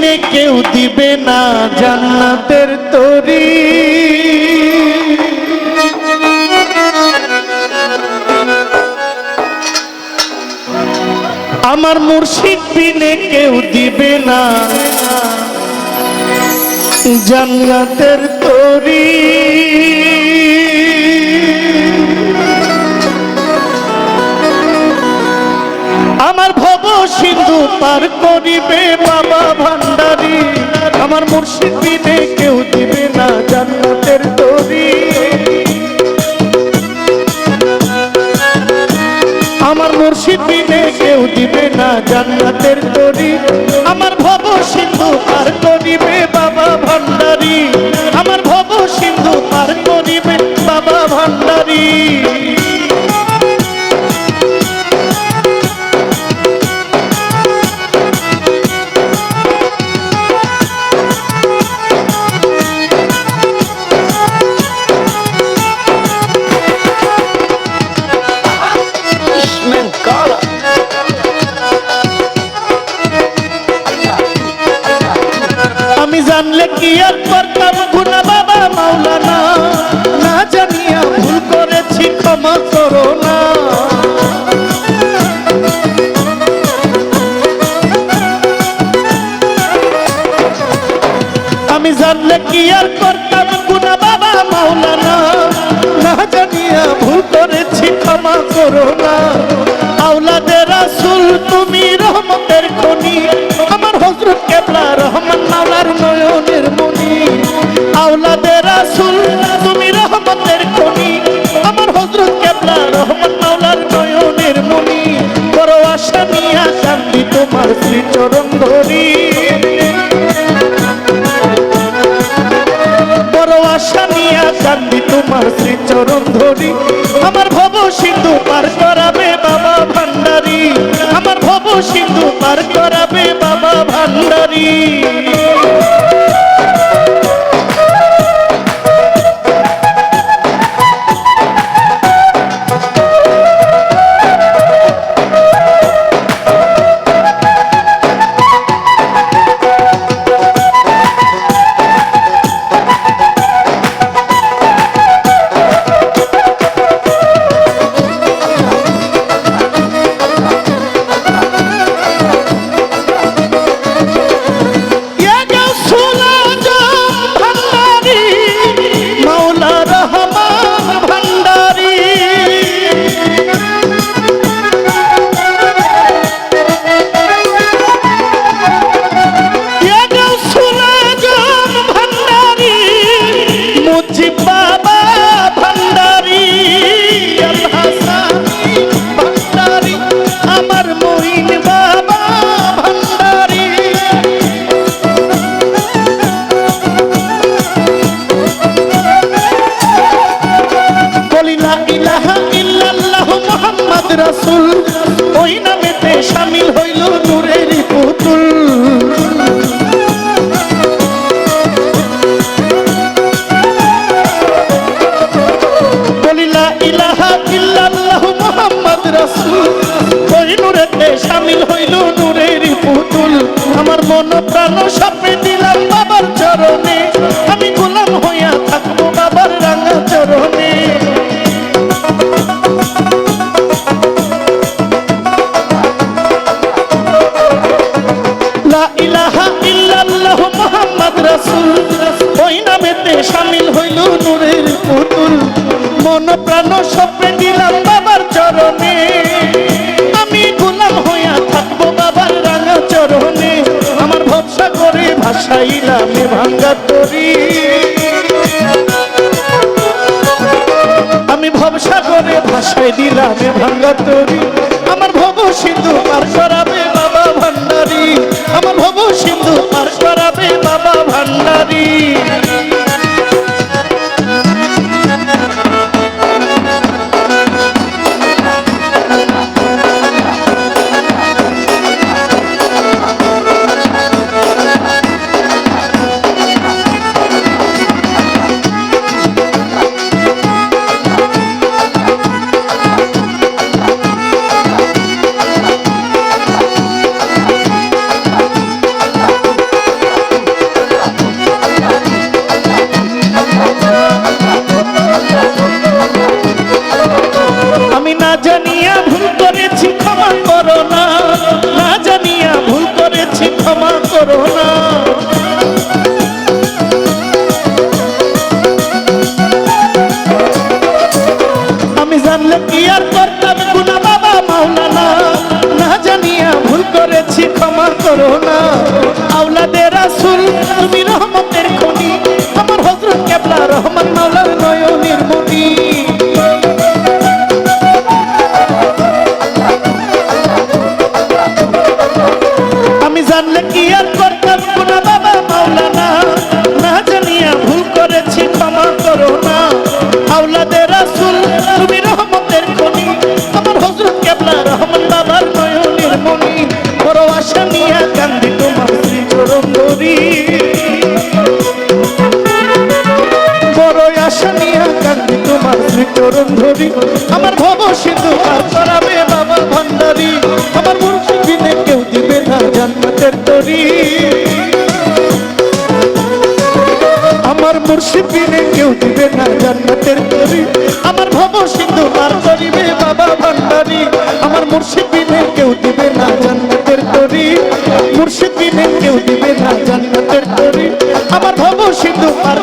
বিনে কেউ দিবে না জান্নাতের তরি। আমার মুর্শিদ বিনে কেউ দিবে না জান্নাতের তরি। আমার ভব সিন্ধু পার করিবে বাবা ভান্ডারি। আমার মুর্শিদ বিনে কেউ দিবে না জান্নাতের তরি। আমার মুর্শিদ বিনে কেউ দিবে না জান্নাতের তরি। আমার ভব সিন্ধু পার করিবে বাবা ভান্ডারি। আমার ভব সিন্ধু পার করিবে বাবা ভান্ডারি। জানিয়া ভুল করেছি, ক্ষমা করো না। আমি জানলে কি আর করতাম, গুনা বাবা মাওলানা। না জানিয়া ভুল করেছি, ক্ষমা করো না। আওলাদের রাসূল, তুমি রহমতের খনি। আমার হযরত কেবলা রহমান ধরি বড় আশা নিয়া কান্দি তোমার ধরি আমার ভব সিন্ধু পার করাবে বাবা ভান্ডারি। আমার ভব সিন্ধু পার করাবে বাবা ভান্ডারি। প্রাণ সপে দিলাম বাবার চরণে। আমি গোলাম হইয়া থাকব বাবার রাঙা চরণে। লা ইলাহা ইল্লাল্লাহ মুহাম্মদ রাসূল। ওই নামেতে শামিল হইল নূরের পুতুল। মন প্রাণ সপে দিলাম ভাঙ্গা তরি। আমি ভবসা করে ভাসাই দিলাম ভাঙ্গা তরি। আমার ভব সিন্ধু পার করাবে বাবা ভান্ডারি। আমার ভব সিন্ধু পার করাবে বাবা ভান্ডারি। তুমি রহমতের খনি। আমার হজরত কেবলা আমি জানলে কি আর করতাম? গুনা বাবা জান্নাতের তরি আমার ভব সিন্ধু আর করিবে বাবা ভান্ডারি। আমার মুর্শিদিনে কেউ দিবে না জান্নাতের তরি। মুর্শিদিনে কেউ দিবে না জান্নাতের তরি। আমার ভব সিন্ধু পার